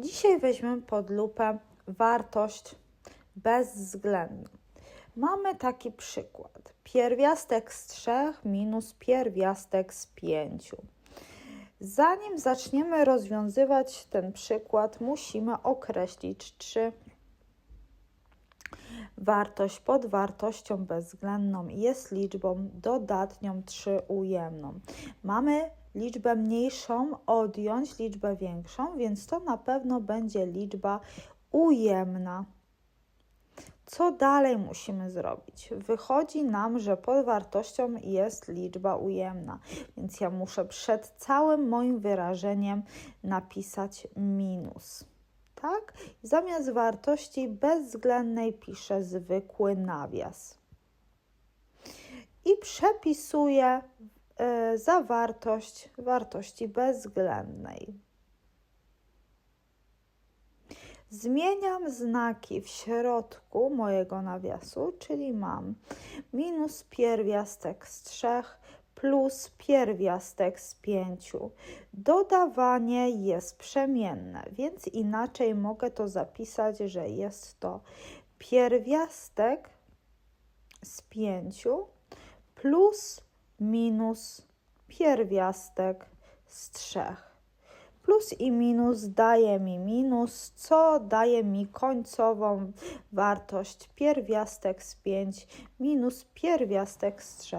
Dzisiaj weźmiemy pod lupę wartość bezwzględną. Mamy taki przykład. Pierwiastek z 3 minus pierwiastek z 5. Zanim zaczniemy rozwiązywać ten przykład, musimy określić, czy wartość pod wartością bezwzględną jest liczbą dodatnią czy ujemną. Mamy liczbę mniejszą odjąć liczbę większą, więc to na pewno będzie liczba ujemna. Co dalej musimy zrobić? Wychodzi nam, że pod wartością jest liczba ujemna, więc ja muszę przed całym moim wyrażeniem napisać minus. Tak? Zamiast wartości bezwzględnej piszę zwykły nawias. I przepisuję y, zawartość wartości bezwzględnej. Zmieniam znaki w środku mojego nawiasu, czyli mam minus pierwiastek z 3 plus pierwiastek z 5. Dodawanie jest przemienne, więc inaczej mogę to zapisać, że jest to pierwiastek z 5 plus minus pierwiastek z 3 plus i minus daje mi minus, co daje mi końcową wartość pierwiastek z 5 minus pierwiastek z 3.